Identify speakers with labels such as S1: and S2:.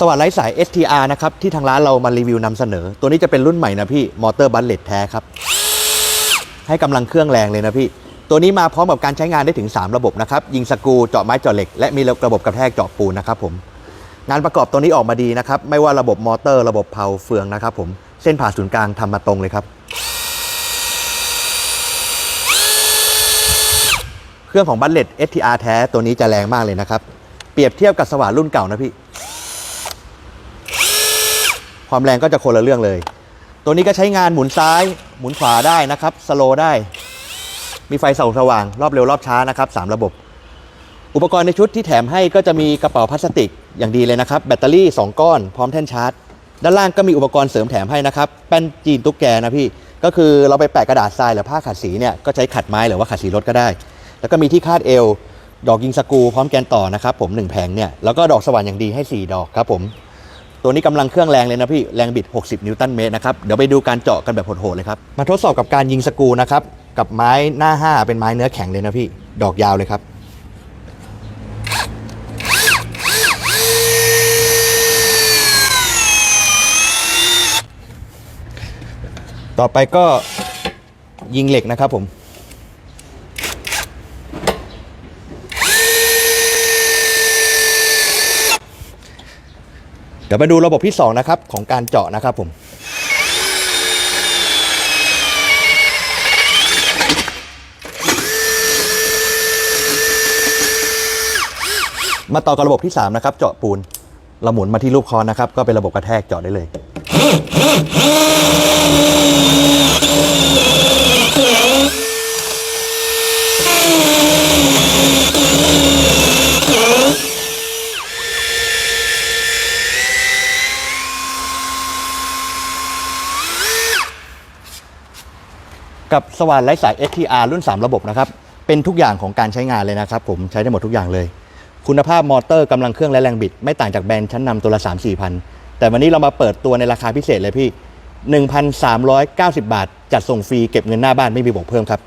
S1: สวัสดิ์ไร้สาย STR นะครับ ที่ทางร้านเรามารีวิวนำเสนอ ตัวนี้จะเป็นรุ่นใหม่นะพี่ มอเตอร์บัลเลตแท้ครับ ให้กำลังเครื่องแรงเลยนะพี่ ตัวนี้มาพร้อมกับการใช้งานได้ถึง 3 ระบบนะครับ ยิงสกูเจาะไม้เจาะเหล็ก และมีระบบกระแทกเจาะปูนนะครับผม งานประกอบตัวนี้ออกมาดีนะครับ ไม่ว่าระบบมอเตอร์ระบบเพาเฟืองนะครับผมเส้นผ่าศูนย์กลางทำมาตรงเลยครับ เครื่องของบัลเลต STR แท้ตัวนี้จะแรงมากเลยนะครับเปรียบเทียบกับสว่านรุ่นเก่านะพี่ ความแรงก็จะคนละเรื่องเลย ตัวนี้ก็ใช้งานหมุนซ้ายหมุนขวาได้นะครับสโลได้ มีไฟส่องสว่างรอบเร็วรอบช้านะครับ 3 ระบบ อุปกรณ์ในชุดที่แถมให้ก็จะมีกระเป๋าพลาสติกอย่างดีเลยนะครับ แบตเตอรี่ 2 ก้อนพร้อมแท่นชาร์จ ด้านล่างก็มีอุปกรณ์เสริมแถมให้นะครับแป้นจีนตุ๊กแกนะพี่ก็คือเราไปแปะกระดาษทรายหรือผ้าขัดสีเนี่ยก็ใช้ขัดไม้หรือว่าขัดสีรถก็ได้ แล้วก็มีที่คาดเอวดอกยิงสกูพร้อมแกนต่อนะครับผม1แผงเนี่ยแล้วก็ดอกสว่านอย่างดีให้ 4 ดอกครับผม ตัวนี้กำลังเครื่องแรงเลยนะพี่ แรงบิด 60 นิวตันเมตรนะครับ เดี๋ยวไปดูการเจาะกันแบบโหดๆเลยครับ มาทดสอบกับการยิงสกูนะครับ กับไม้หน้า 5 เป็นไม้เนื้อแข็งเลยนะพี่ ดอกยาวเลยครับ ต่อไปก็ยิงเหล็กนะครับผม ดี๋ยวมาดูระบบที่2นะครับของการเจาะนะครับผมมาต่อกับระบบที่ 3 นะครับ เจาะปูนเราหมุนมาที่ลูกคอนนะครับ ก็เป็นระบบกระแทกเจาะได้เลย กับสว่านไร้สาย STR รุ่น 3 ระบบนะครับ เป็นทุกอย่างของการใช้งานเลยนะครับ ผมใช้ได้หมดทุกอย่างเลย คุณภาพมอเตอร์กำลังเครื่องและแรงบิด ไม่ต่างจากแบรนด์ชั้นนำตัวละ 3 4พันแต่วันนี้เรามาเปิดตัวในราคาพิเศษเลยพี่ 1,390 บาท จัดส่งฟรีเก็บเงินหน้าบ้านไม่มีบวกเพิ่มครับ